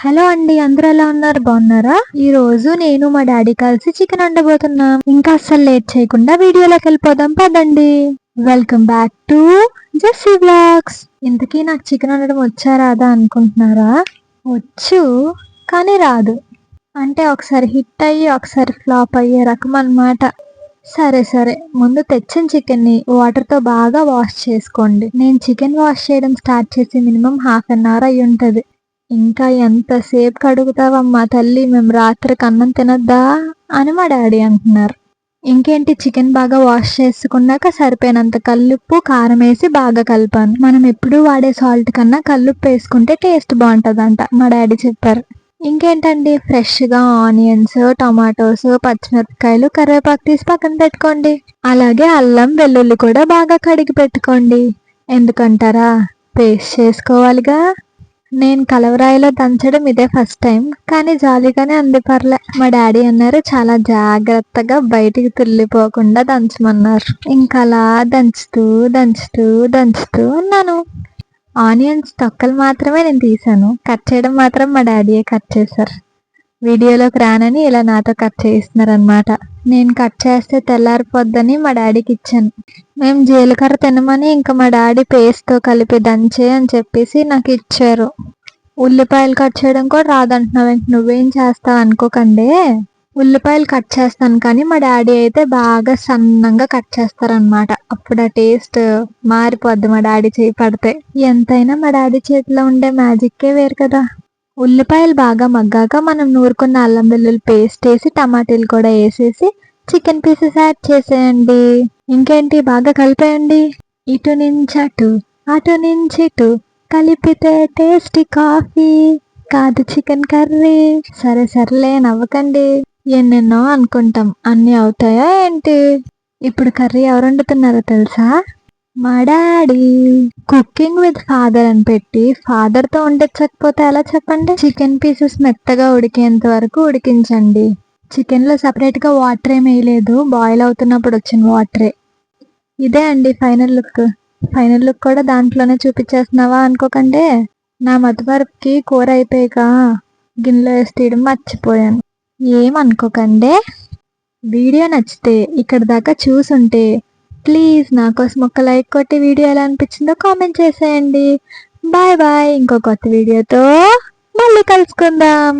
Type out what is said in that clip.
Hello అండి అందరూ ఎలా ఉన్నారు? బాగున్నారా? ఈ రోజు నేను మా డాడీ కలిసి చికెన్ వండబోతున్నాం. ఇంకా అస్సలు లేట్ చేయకుండా వీడియోలోకి వెళ్ళిపోదాం పదండి. Welcome back to Jessie vlogs ఇంతకీ నాకు చికెన్ వండడం వచ్చా రాదా అనుకుంటున్నారా? వచ్చు కానీ రాదు. అంటే ఒకసారి హిట్ అయ్యి ఒకసారి ఫ్లాప్ అయ్యే రకం అన్నమాట. సరే సరే. ముందు తెచ్చిన చికెన్ని వాటర్తో బాగా వాష్ చేసుకోండి. నేను చికెన్ వాష్ చేయడం స్టార్ట్ చేసి మినిమం హాఫ్ అన్ అవర్ అయి ఉంటుంది ఇంకా ఎంతసేపు కడుగుతావమ్మా తల్లి? మేము రాత్రికి అన్నం తినద్దా? అని మా డాడీ అంటున్నారు. ఇంకేంటి? చికెన్ బాగా వాష్ చేసుకున్నాక సరిపోయినంత కల్లుప్పు కారం వేసి బాగా కలిపాను. మనం ఎప్పుడూ వాడే సాల్ట్ కన్నా కల్లుప్పు వేసుకుంటే టేస్ట్ బాగుంటుందంట మా డాడీ చెప్పారు. ఇంకేంటండి? ఫ్రెష్గా ఆనియన్స్ టమాటోస్ పచ్చిమిరపకాయలు కరివేపాకు తీసి పక్కన పెట్టుకోండి. అలాగే అల్లం వెల్లుల్లి కూడా బాగా కడిగి పెట్టుకోండి. ఎందుకంటారా? పేస్ట్ చేసుకోవాలిగా. నేను కలవరాయిలో దంచడం ఇదే ఫస్ట్ టైం కానీ జాలీగానే అంది పర్లే. మా డాడీ అన్నారు చాలా జాగ్రత్తగా బయటికి తుల్లిపోకుండా దంచమన్నారు. ఇంకా అలా దంచుతూ దంచుతూ దంచుతూ ఉన్నాను ఆనియన్స్ తొక్కలు మాత్రమే నేను తీసాను కట్ చేయడం మాత్రం మా డాడీయే కట్ చేశారు. వీడియోలోకి రానని ఇలా నాతో కట్ చేయిస్తున్నారు అనమాట నేను కట్ చేస్తే తెల్లారిపోద్దని మా డాడీకి ఇచ్చాను. మేము జీలకర్ర తినమని ఇంకా మా డాడీ పేస్ట్తో కలిపి దంచే అని చెప్పేసి నాకు ఇచ్చారు. ఉల్లిపాయలు కట్ చేయడం కూడా రాదంటున్నావు ఇంక నువ్వేం చేస్తావు అనుకోకండి. ఉల్లిపాయలు కట్ చేస్తాను కానీ మా డాడీ అయితే బాగా సన్నంగా కట్ చేస్తారనమాట అప్పుడు ఆ టేస్ట్ మారిపోద్ది మా డాడీ చేయి పడితే. ఎంతైనా మా డాడీ చేతిలో ఉండే మ్యాజిక్కే వేరు కదా. ఉల్లిపాయలు బాగా మగ్గాక మనం నూరుకున్న అల్లం వెల్లుల్లి పేస్ట్ వేసి టమాటీలు కూడా వేసేసి చికెన్ పీసెస్ యాడ్ చేసేయండి. ఇంకేంటి బాగా కలిపేయండి. ఇటు నుంచి అటు అటు నుంచి ఇటు కలిపితే టేస్టీ కాఫీ కాదు చికెన్ కర్రీ సరే సర్లే నవ్వకండి. ఎన్నెన్నో అనుకుంటాం. అన్ని అవుతాయా ఏంటి? ఇప్పుడు కర్రీ ఎవరు వండుతున్నారో తెలుసా? మా డాడీ. కుకింగ్ విత్ ఫాదర్ అని పెట్టి ఫాదర్తో వండించకపోతే ఎలా చెప్పండి? చికెన్ పీసెస్ మెత్తగా ఉడికేంత వరకు ఉడికించండి. చికెన్లో సపరేట్గా వాటర్ ఏమి వేయలేదు బాయిల్ అవుతున్నప్పుడు వచ్చిన వాటరే. ఇదే అండి ఫైనల్ లుక్. ఫైనల్ లుక్ కూడా దాంట్లోనే చూపించేస్తున్నావా అనుకోకండే నా మధుమరపుకి కూర అయిపోయాక గిన్నెలో వేసి తీయడం మర్చిపోయాను ఏమనుకోకండి వీడియో నచ్చితే ఇక్కడ దాకా చూసుంటే ప్లీజ్ నా కోసం ఒక లైక్ కొట్టి వీడియో ఎలా అనిపించిందో కామెంట్ చేసేయండి. Bye bye. ఇంకో కొత్త వీడియోతో మళ్ళీ కలుసుకుందాం.